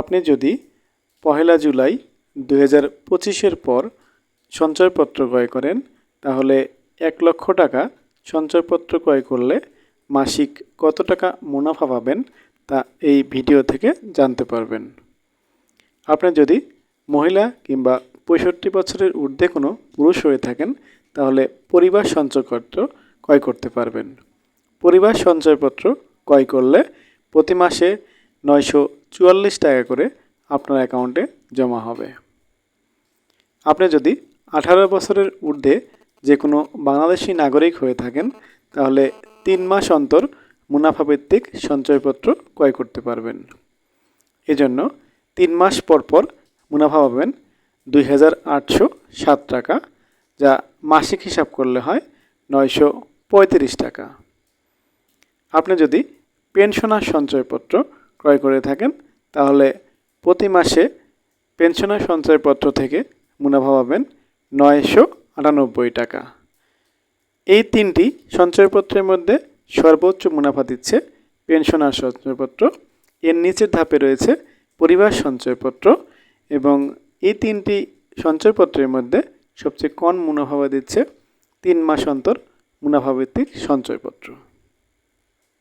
আপনি যদি পহেলা জুলাই দু হাজার পঁচিশের পর সঞ্চয়পত্র ক্রয় করেন, তাহলে এক লক্ষ টাকা সঞ্চয়পত্র ক্রয় করলে মাসিক কত টাকা মুনাফা পাবেন তা এই ভিডিও থেকে জানতে পারবেন। আপনি যদি মহিলা কিংবা পঁয়ষট্টি বছরের ঊর্ধ্বে কোনো পুরুষ হয়ে থাকেন, তাহলে পরিবার সঞ্চয়পত্র ক্রয় করতে পারবেন। পরিবার সঞ্চয়পত্র ক্রয় করলে প্রতি মাসে নয়শো চুয়াল্লিশ টাকা করে আপনার অ্যাকাউন্টে জমা হবে। আপনি যদি আঠারো বছরের ঊর্ধ্বে যে কোনো বাংলাদেশি নাগরিক হয়ে থাকেন, তাহলে তিন মাস অন্তর মুনাফাভিত্তিক সঞ্চয়পত্র ক্রয় করতে পারবেন। এজন্য তিন মাস পর পর মুনাফা পাবেন দুই হাজার আটশো সাত টাকা, যা মাসিক হিসাব করলে হয় নয়শো পঁয়ত্রিশ টাকা। আপনি যদি পেনশনার সঞ্চয়পত্র ক্রয় করে থাকেন, তাহলে প্রতি মাসে পেনশনার সঞ্চয়পত্র থেকে মুনাফা পাবেন নয়শো আটানব্বই টাকা। এই তিনটি সঞ্চয়পত্রের মধ্যে সর্বোচ্চ মুনাফা দিচ্ছে পেনশনার সঞ্চয়পত্র। এর নিচের ধাপে রয়েছে পরিবার সঞ্চয়পত্র এবং এই তিনটি সঞ্চয়পত্রের মধ্যে সবচেয়ে কম মুনাফা দিচ্ছে তিন মাস অন্তর মুনাফাভিত্তিক সঞ্চয়পত্র।